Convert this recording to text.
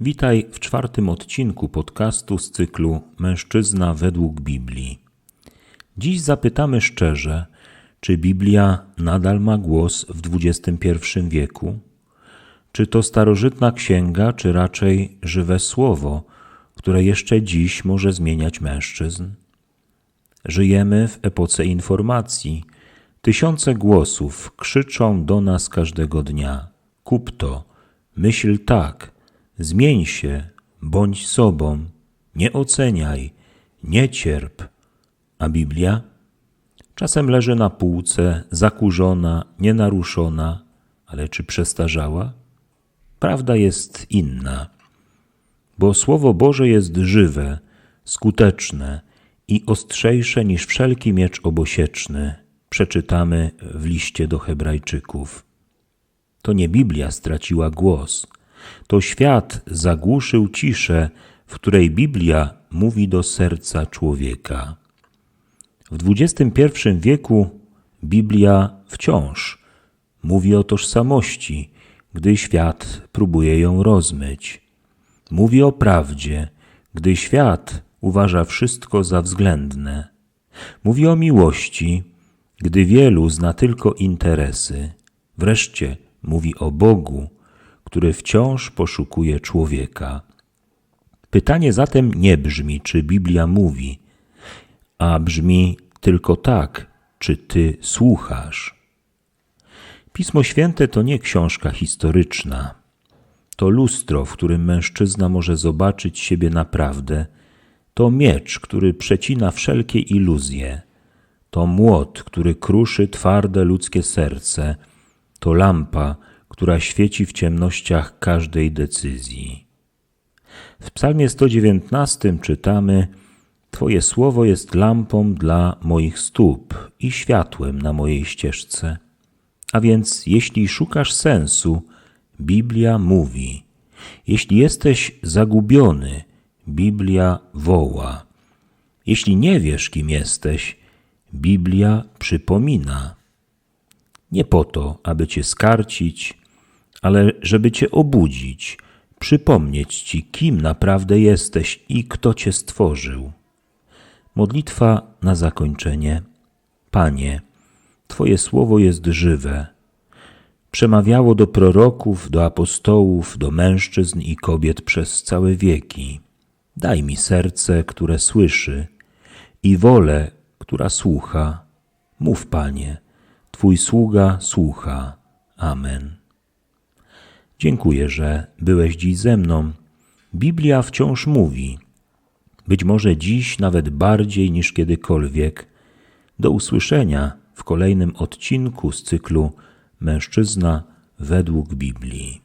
Witaj w czwartym odcinku podcastu z cyklu Mężczyzna według Biblii. Dziś zapytamy szczerze, czy Biblia nadal ma głos w XXI wieku? Czy to starożytna księga, czy raczej żywe słowo, które jeszcze dziś może zmieniać mężczyzn? Żyjemy w epoce informacji. Tysiące głosów krzyczą do nas każdego dnia: kup to, myśl tak, zmień się, bądź sobą, nie oceniaj, nie cierp. A Biblia? Czasem leży na półce, zakurzona, nienaruszona, ale czy przestarzała? Prawda jest inna, bo Słowo Boże jest żywe, skuteczne i ostrzejsze niż wszelki miecz obosieczny, przeczytamy w liście do Hebrajczyków. To nie Biblia straciła głos, to świat zagłuszył ciszę, w której Biblia mówi do serca człowieka. W XXI wieku Biblia wciąż mówi o tożsamości, gdy świat próbuje ją rozmyć. Mówi o prawdzie, gdy świat uważa wszystko za względne. Mówi o miłości, gdy wielu zna tylko interesy. Wreszcie mówi o Bogu, który wciąż poszukuje człowieka. Pytanie zatem nie brzmi, czy Biblia mówi, a brzmi tylko tak, czy ty słuchasz. Pismo Święte to nie książka historyczna. To lustro, w którym mężczyzna może zobaczyć siebie naprawdę. To miecz, który przecina wszelkie iluzje. To młot, który kruszy twarde ludzkie serce. To lampa, która świeci w ciemnościach każdej decyzji. W Psalmie 119 czytamy: Twoje słowo jest lampą dla moich stóp i światłem na mojej ścieżce. A więc, jeśli szukasz sensu, Biblia mówi. Jeśli jesteś zagubiony, Biblia woła. Jeśli nie wiesz, kim jesteś, Biblia przypomina. Nie po to, aby cię skarcić, ale żeby cię obudzić, przypomnieć ci, kim naprawdę jesteś i kto cię stworzył. Modlitwa na zakończenie. Panie, Twoje słowo jest żywe. Przemawiało do proroków, do apostołów, do mężczyzn i kobiet przez całe wieki. Daj mi serce, które słyszy, i wolę, która słucha. Mów, Panie, Twój sługa słucha. Amen. Dziękuję, że byłeś dziś ze mną. Biblia wciąż mówi, być może dziś nawet bardziej niż kiedykolwiek. Do usłyszenia w kolejnym odcinku z cyklu Mężczyzna według Biblii.